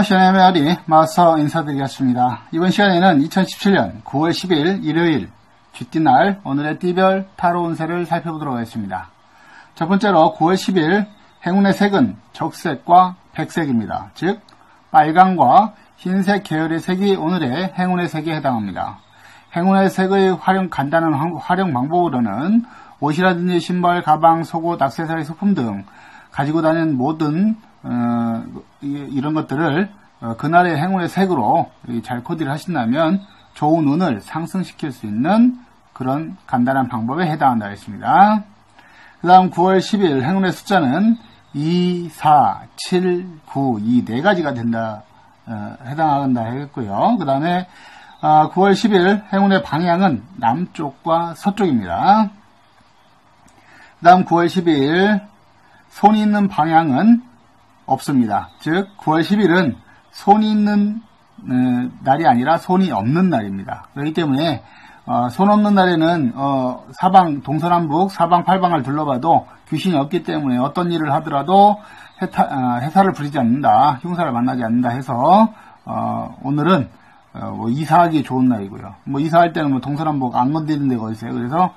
안녕하세요. 샤네메아리 마스터 인사드리겠습니다. 이번 시간에는 2017년 9월 10일 일요일 쥐띠날 오늘의 띠별 타로 운세를 살펴보도록 하겠습니다. 첫 번째로 9월 10일 행운의 색은 적색과 백색입니다. 즉 빨강과 흰색 계열의 색이 오늘의 행운의 색에 해당합니다. 행운의 색의 활용 간단한 활용 방법으로는 옷이라든지 신발, 가방, 속옷, 악세사리, 소품 등 가지고 다니는 모든 어, 이런 것들을 어, 그날의 행운의 색으로 잘 코디를 하신다면 좋은 운을 상승시킬 수 있는 그런 간단한 방법에 해당한다 했습니다. 그 다음 9월 10일 행운의 숫자는 2, 4, 7, 9, 이 네 가지가 된다, 어, 해당한다 했고요. 그 다음에 9월 10일 행운의 방향은 남쪽과 서쪽입니다. 그 다음 9월 10일 손이 있는 방향은 없습니다. 즉 9월 10일은 손이 있는 어, 날이 아니라 손이 없는 날입니다. 그렇기 때문에 어, 손 없는 날에는 어, 사방 동서남북 사방 팔방을 둘러봐도 귀신이 없기 때문에 어떤 일을 하더라도 해타, 어, 해사를 부리지 않는다, 흉사를 만나지 않는다 해서 어, 오늘은 어, 뭐 이사하기 좋은 날이고요. 뭐 이사할 때는 뭐 동서남북 안 건드리는 데가 있어요. 그래서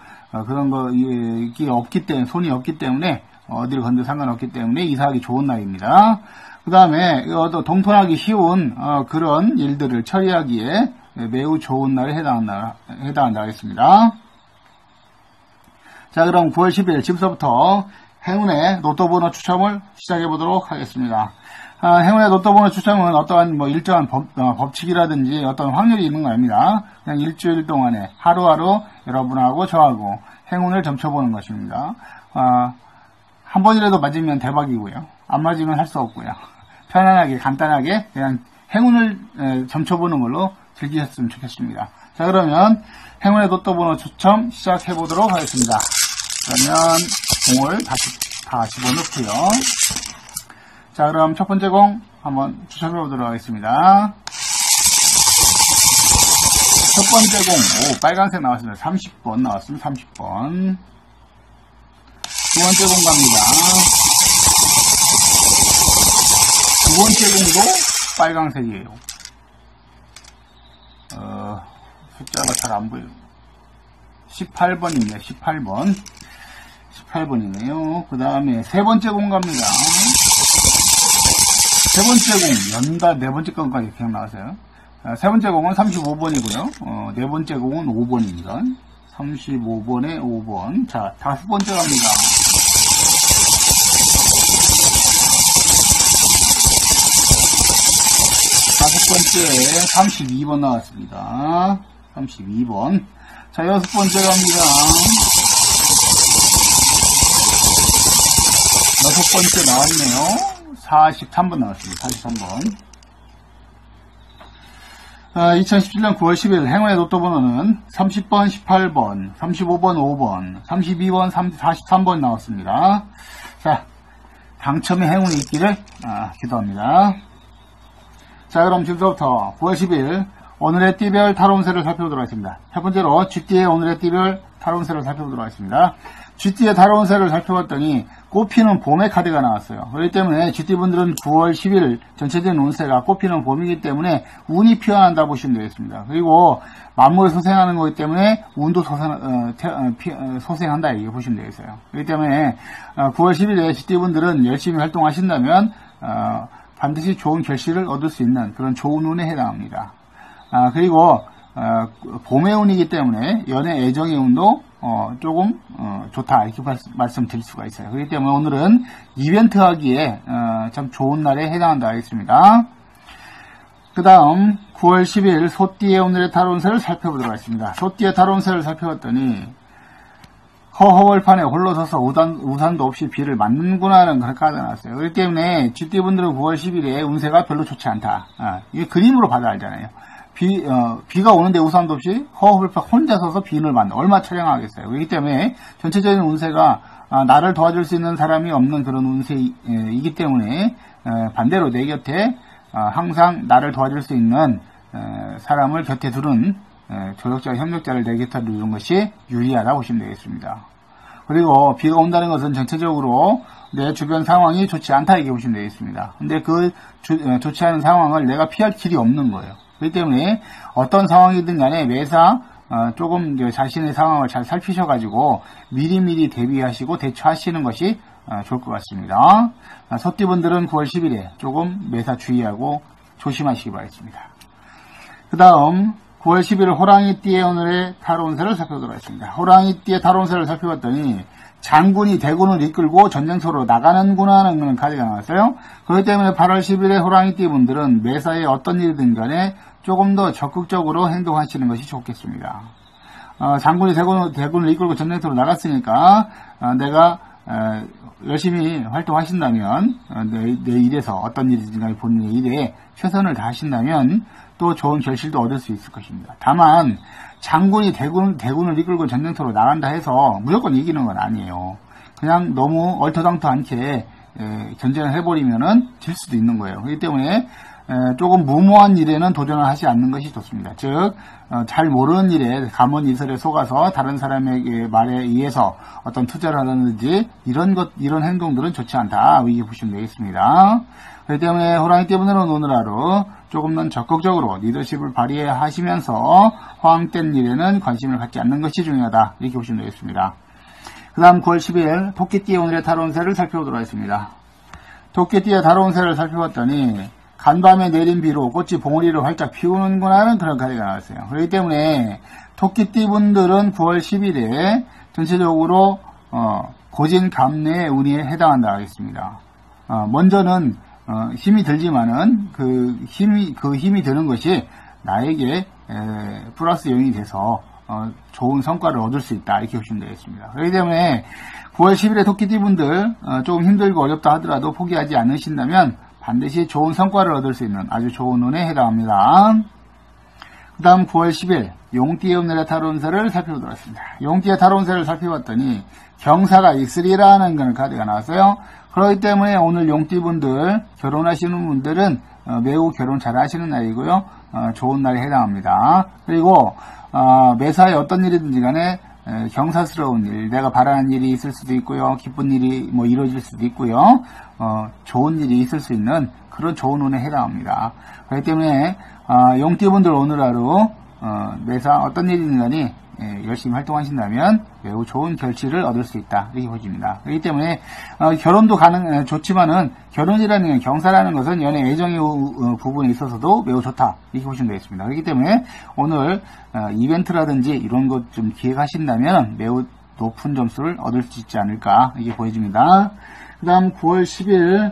그런 거 이게 없기 때문에 손이 없기 때문에 어디를 건드 상관없기 때문에 이사하기 좋은 날입니다. 그 다음에 또 동통하기 쉬운 어, 그런 일들을 처리하기에 매우 좋은 날에 해당한다, 해당한다 하겠습니다. 자 그럼 9월 10일 지금서부터 행운의 로또 번호 추첨을 시작해 보도록 하겠습니다. 아, 행운의 로또 번호 추첨은 어떠한 뭐 일정한 법, 어, 칙이라든지 어떤 확률이 있는 거 아닙니다. 그냥 일주일 동안에 하루하루 여러분하고 저하고 행운을 점쳐보는 것입니다. 아, 한 번이라도 맞으면 대박이고요. 안 맞으면 할 수 없고요. 편안하게 간단하게 그냥 행운을 점쳐보는 걸로 즐기셨으면 좋겠습니다. 자 그러면 행운의 도또 번호 추첨 시작해 보도록 하겠습니다. 그러면 공을 다시 다 집어넣고요. 자 그럼 첫 번째 공 한번 추첨해 보도록 하겠습니다. 첫 번째 공, 오, 빨간색 나왔습니다. 30번 나왔습니다. 30번. 두 번째 공 갑니다. 두 번째 공도 빨강색이에요. 어, 숫자가 잘 안 보여요. 18번입니다. 18번. 18번이네요. 그 다음에 세 번째 공 갑니다. 세 번째 공, 연달 네 번째 그냥 나왔어요. 아, 세 번째 공은 35번이고요. 어, 네 번째 공은 5번입니다. 35번에 5번. 자, 다섯 번째 갑니다. 다섯 번째 32번 나왔습니다. 32번. 자, 여섯 번째 갑니다. 여섯 번째 나왔네요. 43번 나왔습니다. 43번. 아, 2017년 9월 10일 행운의 로또 번호는 30번, 18번, 35번, 5번, 32번, 43번 나왔습니다. 자, 당첨의 행운이 있기를 아, 기도합니다. 자 그럼 지금부터 9월 10일 오늘의 띠별 타론세를 살펴보도록 하겠습니다. 첫 번째로 쥐띠의 오늘의 띠별 타론세를 살펴보도록 하겠습니다. 쥐띠의 타론세를 살펴봤더니 꽃피는 봄의 카드가 나왔어요. 그렇기 때문에 쥐띠분들은 9월 10일 전체적인 운세가 꽃피는 봄이기 때문에 운이 피어난다 보시면 되겠습니다. 그리고 만물을 소생하는 거기 때문에 운도 소생, 어, 태, 어, 피, 어, 소생한다 이렇게 보시면 되겠어요. 그렇기 때문에 9월 어, 10일에 쥐띠분들은 열심히 활동하신다면 어, 반드시 좋은 결실을 얻을 수 있는 그런 좋은 운에 해당합니다. 아, 그리고 어, 봄의 운이기 때문에 연애 애정의 운도 어, 조금 어, 좋다 이렇게 말씀드릴 수가 있어요. 그렇기 때문에 오늘은 이벤트 하기에 어, 참 좋은 날에 해당한다 하겠습니다. 그 다음 9월 10일 소띠의 오늘의 타론세를 살펴보도록 하겠습니다. 소띠의 타론세를 살펴봤더니 허허벌판에 홀로 서서 우산, 우산도 없이 비를 맞는구나 하는 그런 카드가 나왔어요. 그렇기 때문에 GT분들은 9월 10일에 운세가 별로 좋지 않다. 아, 이게 그림으로 봐도 알잖아요. 비, 어, 비가 오는데 우산도 없이 허허벌판 혼자 서서 비를 맞는 얼마 촬영하겠어요. 그렇기 때문에 전체적인 운세가 아, 나를 도와줄 수 있는 사람이 없는 그런 운세이기 때문에 에, 반대로 내 곁에 아, 항상 나를 도와줄 수 있는 에, 사람을 곁에 두는 조력자, 협력자를 내게터 두는 것이 유리하다 고 보시면 되겠습니다. 그리고 비가 온다는 것은 전체적으로 내 주변 상황이 좋지 않다 이렇게 보시면 되겠습니다. 근데 그 주, 어, 좋지 않은 상황을 내가 피할 길이 없는 거예요. 그렇기 때문에 어떤 상황이든 간에 매사 어, 조금 자신의 상황을 잘 살피셔가지고 미리미리 대비하시고 대처하시는 것이 어, 좋을 것 같습니다. 소띠분들은 9월 10일에 조금 매사 주의하고 조심하시기 바라겠습니다. 그 다음 9월 11일 호랑이띠의 오늘의 타로운세를 살펴보도록 하겠습니다. 호랑이띠의 타로운세를 살펴봤더니 장군이 대군을 이끌고 전쟁터로 나가는구나 하는 카드가 나왔어요. 그렇기 때문에 8월 10일에 호랑이띠 분들은 매사에 어떤 일이든 간에 조금 더 적극적으로 행동하시는 것이 좋겠습니다. 어, 장군이 대군, 대군을 이끌고 전쟁터로 나갔으니까 어, 내가 어, 열심히 활동하신다면 어, 내, 내, 일에서 어떤 일이든 간에 본인의 일에 최선을 다하신다면 또 좋은 결실도 얻을 수 있을 것입니다. 다만 장군이 대군, 대군을 이끌고 전쟁터로 나간다 해서 무조건 이기는 건 아니에요. 그냥 너무 얼토당토 않게 에, 전쟁을 해버리면은 질 수도 있는 거예요. 그렇기 때문에 조금 무모한 일에는 도전을 하지 않는 것이 좋습니다. 즉, 어, 잘 모르는 일에 감언 이설에 속아서 다른 사람에게 말에 의해서 어떤 투자를 하든지 이런 것, 이런 행동들은 좋지 않다. 이렇게 보시면 되겠습니다. 그렇기 때문에 호랑이 때문에는 오늘 하루 조금 더 적극적으로 리더십을 발휘하시면서 허황된 일에는 관심을 갖지 않는 것이 중요하다. 이렇게 보시면 되겠습니다. 그 다음 9월 10일 토끼띠의 오늘의 다로운세를 살펴보도록 하겠습니다. 토끼띠의 다로운세를 살펴봤더니 간밤에 내린 비로 꽃이 봉우리를 활짝 피우는구나 하는 그런 카드가 나왔어요. 그렇기 때문에 토끼띠 분들은 9월 10일에 전체적으로 어, 고진 감내의 운에 해당한다 하겠습니다. 어, 먼저는 어, 힘이 들지만은 그 힘이 그 힘이 드는 것이 나에게 에, 플러스 영이 돼서 어, 좋은 성과를 얻을 수 있다 이렇게 보시면 되겠습니다. 그렇기 때문에 9월 10일에 토끼띠 분들 어, 조금 힘들고 어렵다 하더라도 포기하지 않으신다면 반드시 좋은 성과를 얻을 수 있는 아주 좋은 운에 해당합니다. 그 다음 9월 10일 용띠의 오늘의 타론세를 살펴보도록 하겠습니다. 용띠의 타론세를 살펴봤더니 경사가 있으리라는 그런 카드가 나왔어요. 그렇기 때문에 오늘 용띠분들 결혼하시는 분들은 어, 매우 결혼 잘 하시는 날이고요. 어, 좋은 날에 해당합니다. 그리고 어, 매사에 어떤 일이든지 간에 경사스러운 일, 내가 바라는 일이 있을 수도 있고요. 기쁜 일이 뭐 이루어질 수도 있고요. 어, 좋은 일이 있을 수 있는 그런 좋은 운에 해당합니다. 그렇기 때문에 어, 용띠분들 오늘 하루 어, 매사 어떤 일이든 간에 예, 열심히 활동하신다면 매우 좋은 결실을 얻을 수 있다 이렇게 보집니다. 그렇기 때문에 어, 결혼도 가능 좋지만은 결혼이라는 경사라는 것은 연애 애정의 어, 부분에 있어서도 매우 좋다 이렇게 보시면 되겠습니다. 그렇기 때문에 오늘 어, 이벤트라든지 이런 것 좀 기획하신다면 매우 높은 점수를 얻을 수 있지 않을까 이게 보여집니다. 그 다음 9월 10일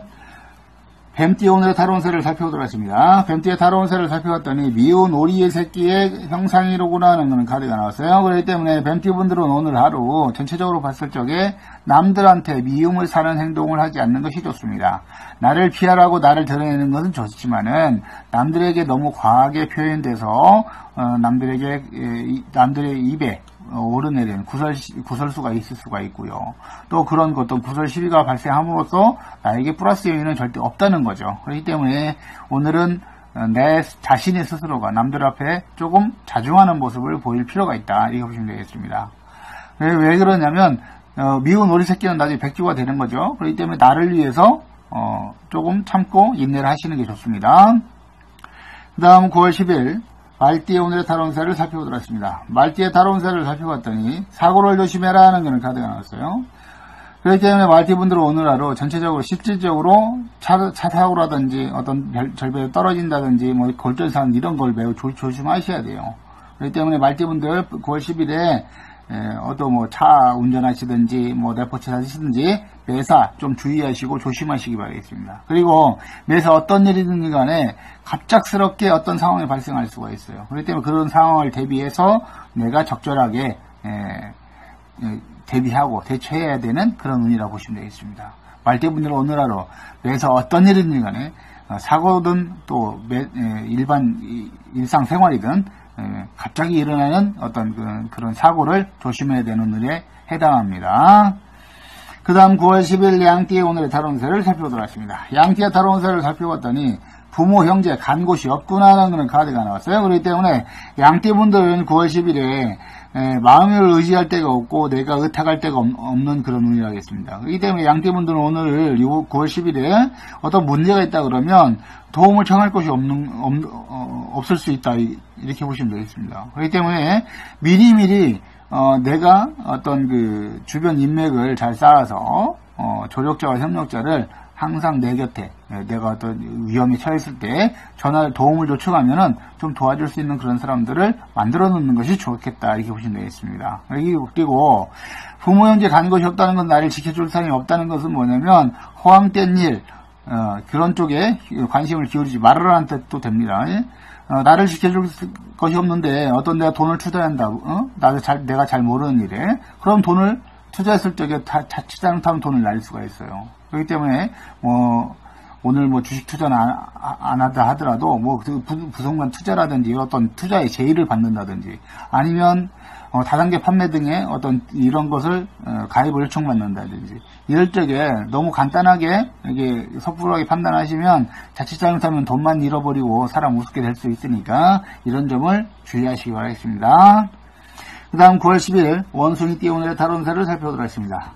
뱀띠 오늘의 다로운새를 살펴보도록 하겠습니다. 뱀띠의 다로운새를 살펴봤더니 미운 오리의 새끼의 형상이로구나 하는 그런 카드가 나왔어요. 그렇기 때문에 뱀띠분들은 오늘 하루 전체적으로 봤을 적에 남들한테 미움을 사는 행동을 하지 않는 것이 좋습니다. 나를 피하라고 나를 드러내는 것은 좋지만은 남들에게 너무 과하게 표현돼서 어, 남들에게 남들의 입에 오르내리는 구설, 구설수가 있을 수가 있고요. 또 그런 어떤 구설 시비가 발생함으로써 나에게 플러스 요인은 절대 없다는 거죠. 그렇기 때문에 오늘은 내 자신의 스스로가 남들 앞에 조금 자중하는 모습을 보일 필요가 있다. 이렇게 보시면 되겠습니다. 왜, 왜 그러냐면 어, 미운 오리 새끼는 나중에 백주가 되는 거죠. 그렇기 때문에 나를 위해서 어, 조금 참고 인내를 하시는 게 좋습니다. 그 다음 9월 10일 말띠의 오늘의 다론세를 살펴보도록 하겠습니다. 말띠의 다론세를 살펴봤더니 사고를 조심해라 하는 그런 카드가 나왔어요. 그렇기 때문에 말띠분들은 오늘 하루 전체적으로 실질적으로 차, 차 사고라든지 어떤 별, 절벽에 떨어진다든지 뭐 골절산 이런 걸 매우 조, 조심하셔야 돼요. 그렇기 때문에 말띠분들 9월 10일에 예, 어떤 뭐 차 운전하시든지 뭐 레포츠 하시든지 매사 좀 주의하시고 조심하시기 바라겠습니다. 그리고 매사 어떤 일이든 간에 갑작스럽게 어떤 상황이 발생할 수가 있어요. 그렇기 때문에 그런 상황을 대비해서 내가 적절하게 예, 예, 대비하고 대처해야 되는 그런 운이라고 보시면 되겠습니다. 말대분들은 오늘 하루 매사 어떤 일이든 간에 어, 사고든 또 일반 일상생활이든 예, 갑자기 일어나는 어떤 그, 그런 사고를 조심해야 되는 일에 해당합니다. 그 다음 9월 10일 양띠의 오늘의 다론세를 살펴보도록 하겠습니다. 양띠의 다론세를 살펴봤더니 부모, 형제, 간 곳이 없구나라는 그런 카드가 나왔어요. 그렇기 때문에 양띠분들은 9월 10일에 마음을 의지할 데가 없고 내가 의탁할 데가 없는 그런 운이라겠습니다. 그렇기 때문에 양띠분들은 오늘 9월 10일에 어떤 문제가 있다 그러면 도움을 청할 곳이 없는 없, 어, 없을 수 있다 이렇게 보시면 되겠습니다. 그렇기 때문에 미리미리 어, 내가 어떤 그 주변 인맥을 잘 쌓아서 어, 조력자와 협력자를 항상 내 곁에 예, 내가 어떤 위험에 처했을 때 전화 도움을 요청하면은 좀 도와줄 수 있는 그런 사람들을 만들어 놓는 것이 좋겠다 이렇게 보시면 되겠습니다. 그리고 부모 형제 간 것이 없다는 건 나를 지켜줄 사람이 없다는 것은 뭐냐면 허황된 일 어, 그런 쪽에 관심을 기울이지 말아라는 뜻도 됩니다. 예? 어, 나를 지켜줄 것이 없는데 어떤 내가 돈을 투자한다, 어? 나도 잘 내가 잘 모르는 일에 그럼 돈을 투자했을 적에 자칫 잘못하면 돈을 날릴 수가 있어요. 그렇기 때문에 뭐 오늘 뭐 주식 투자는 안, 안 하다 하더라도 뭐 그 부동산 투자라든지 어떤 투자의 제의를 받는다든지 아니면 어, 다단계 판매 등의 어떤 이런 것을 어, 가입을 요청받는다든지 이럴 적에 너무 간단하게 이게 섣불하게 판단하시면 자칫 잘못하면 돈만 잃어버리고 사람 우습게 될 수 있으니까 이런 점을 주의하시기 바라겠습니다. 그 다음 9월 10일 원숭이 띠 오늘의 다론세를 살펴보도록 하겠습니다.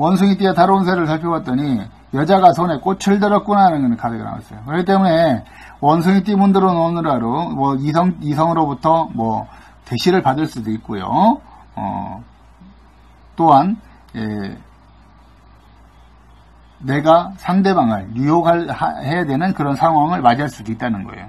원숭이 띠의 다론세를 살펴봤더니 여자가 손에 꽃을 들었구나 하는 카드가 나왔어요. 그렇기 때문에 원숭이 띠 분들은 오늘 하루 뭐 이성 이성으로부터 뭐 대시를 받을 수도 있고요. 어, 또한 예, 내가 상대방을 유혹해야 되는 그런 상황을 맞이할 수도 있다는 거예요.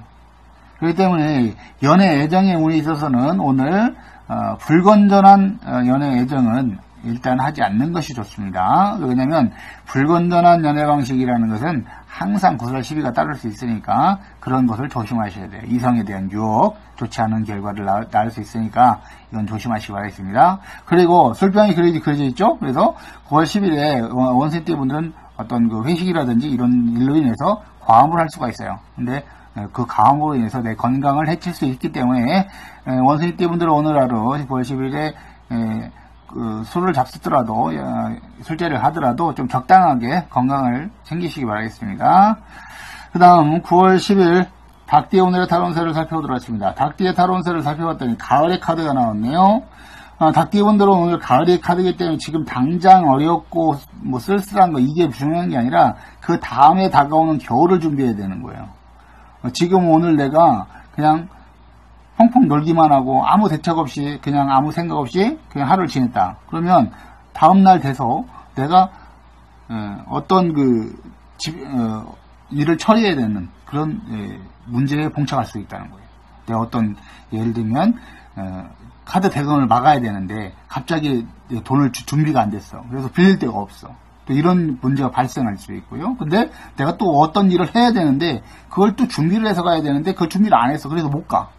그렇기 때문에 연애 애정의 운이 있어서는 오늘 어, 불건전한 어, 연애 애정은 일단 하지 않는 것이 좋습니다. 왜냐하면 불건전한 연애 방식이라는 것은 항상 구설 시비가 따를 수 있으니까 그런 것을 조심하셔야 돼요. 이성에 대한 유혹, 좋지 않은 결과를 낳을 수 있으니까 이건 조심하시기 바라겠습니다. 그리고 술병이 그려져 있죠? 그래서 9월 10일에 원세 때 분들은 어떤 그 회식이라든지 이런 일로 인해서 과음을 할 수가 있어요. 근데 그 과음으로 인해서 내 건강을 해칠 수 있기 때문에 원숭이 띠분들은 오늘 하루 9월 10일에 그 술을 잡수더라도 술자를 하더라도 좀 적당하게 건강을 챙기시기 바라겠습니다. 그 다음 9월 10일 닭띠의 오늘의 타론세를 살펴보도록 하겠습니다. 닭띠의 타론세를 살펴봤더니 가을의 카드가 나왔네요. 아, 닭띠분들은 오늘 가을의 카드이기 때문에 지금 당장 어렵고 뭐 쓸쓸한 거 이게 중요한 게 아니라 그 다음에 다가오는 겨울을 준비해야 되는 거예요. 어, 지금 오늘 내가 그냥 펑펑 놀기만 하고 아무 대책 없이 그냥 아무 생각 없이 그냥 하루를 지냈다. 그러면 다음날 돼서 내가 어, 어떤 그 집, 어, 일을 처리해야 되는 그런 예, 문제에 봉착할 수 있다는 거예요. 내가 어떤 예를 들면 어, 카드 대금을 막아야 되는데 갑자기 돈을 주, 준비가 안 됐어. 그래서 빌릴 데가 없어. 또 이런 문제가 발생할 수 있고요. 근데 내가 또 어떤 일을 해야 되는데 그걸 또 준비를 해서 가야 되는데 그 준비를 안 해서 그래서 못 가.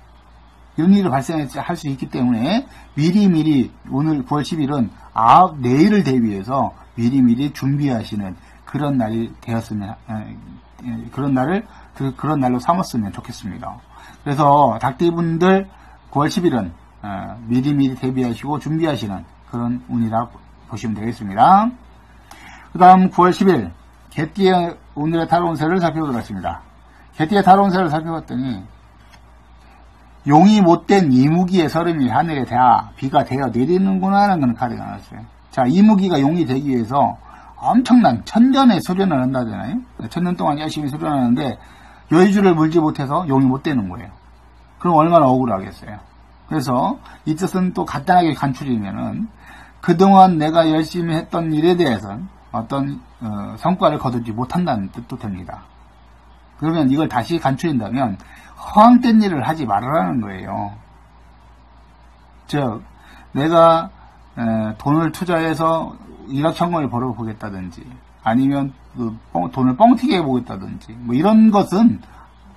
이런 일을 발생할 수 있기 때문에 미리미리 오늘 9월 10일은 아, 내일을 대비해서 미리미리 준비하시는 그런 날이 되었으면 그런 날을 그, 런 날로 삼았으면 좋겠습니다. 그래서 닭띠분들 9월 10일은 어, 미리미리 대비하시고 준비하시는 그런 운이라 보시면 되겠습니다. 그 다음 9월 10일 개띠의 오늘의 타로운세를 살펴보도록 하겠습니다. 개띠의 타로운세를 살펴봤더니 용이 못된 이무기의 서름이 하늘에 닿아 비가 되어 내리는구나 하는 그런 카드가 나왔어요. 자, 이무기가 용이 되기 위해서 엄청난 천년의 수련을 한다잖아요. 천년 동안 열심히 수련하는데 여의주를 물지 못해서 용이 못 되는 거예요. 그럼 얼마나 억울하겠어요. 그래서 이 뜻은 또 간단하게 간추리면은 그동안 내가 열심히 했던 일에 대해서는 어떤 어, 성과를 거두지 못한다는 뜻도 됩니다. 그러면 이걸 다시 간추린다면 허황된 일을 하지 말아라는 거예요. 즉 내가 에, 돈을 투자해서 일확천금을 벌어보겠다든지 아니면 그 뻥, 돈을 뻥튀기 해보겠다든지 뭐 이런 것은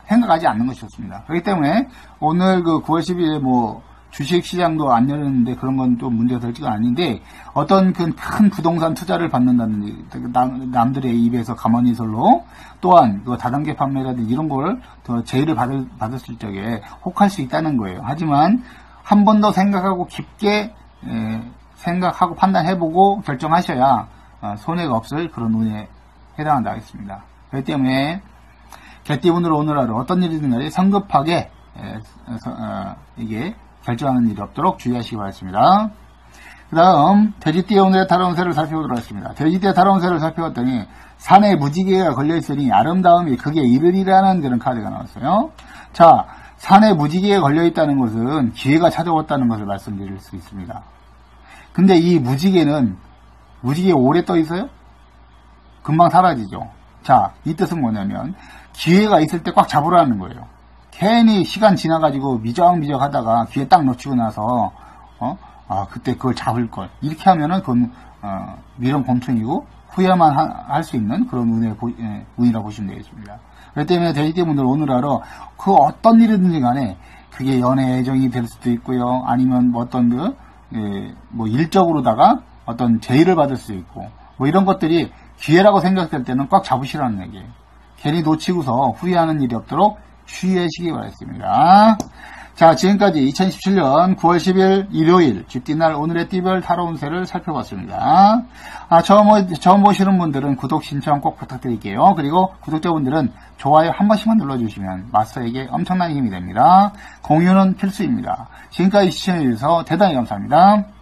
생각하지 않는 것이 좋습니다. 그렇기 때문에 오늘 그 9월 10일에 뭐 주식 시장도 안 열렸는데 그런 건좀 문제가 될지가 아닌데 어떤 그큰 부동산 투자를 받는다든지 남들의 입에서 가만히 설로 또한 그 다단계 판매라든지 이런 걸 더 제의를 받을, 받았을 적에 혹할 수 있다는 거예요. 하지만 한 번 더 생각하고 깊게 에, 생각하고 판단해보고 결정하셔야 어, 손해가 없을 그런 운에 해당한다 하겠습니다. 그렇기 때문에 개띠분으로 오늘 하루 어떤 일이든 간에 성급하게 에, 어, 이게 결정하는 일이 없도록 주의하시기 바랍니다. 그 다음 돼지띠의 오늘의 다른 새를 살펴보도록 하겠습니다. 돼지띠의 다른 새를 살펴봤더니 산에 무지개가 걸려있으니 아름다움이 그게 이르리라는 그런 카드가 나왔어요. 자, 산에 무지개가 걸려있다는 것은 기회가 찾아왔다는 것을 말씀드릴 수 있습니다. 근데 이 무지개는 무지개 오래 떠 있어요? 금방 사라지죠. 자, 이 뜻은 뭐냐면 기회가 있을 때 꽉 잡으라는 거예요. 괜히 시간 지나가지고 미적미적 하다가 기회 딱 놓치고 나서 어? 아 그때 그걸 잡을 걸 이렇게 하면은 그건 어, 미련 곰퉁이고 후회만 할 수 있는 그런 운의 보, 예, 운이라고 보시면 되겠습니다. 그렇기 때문에 대리대분들 오늘 하루 그 어떤 일이든지 간에 그게 연애 애정이 될 수도 있고요. 아니면 뭐 어떤 그, 예, 뭐 일적으로다가 어떤 제의를 받을 수 있고 뭐 이런 것들이 기회라고 생각될 때는 꽉 잡으시라는 얘기예요. 괜히 놓치고서 후회하는 일이 없도록 주의하시기 바랍니다. 자, 지금까지 2017년 9월 10일 일요일 쥐띠날 오늘의 띠별 타로 운세를 살펴봤습니다. 아, 처음, 처음 보시는 분들은 구독 신청 꼭 부탁드릴게요. 그리고 구독자분들은 좋아요 한 번씩만 눌러주시면 마스터에게 엄청난 힘이 됩니다. 공유는 필수입니다. 지금까지 시청해주셔서 대단히 감사합니다.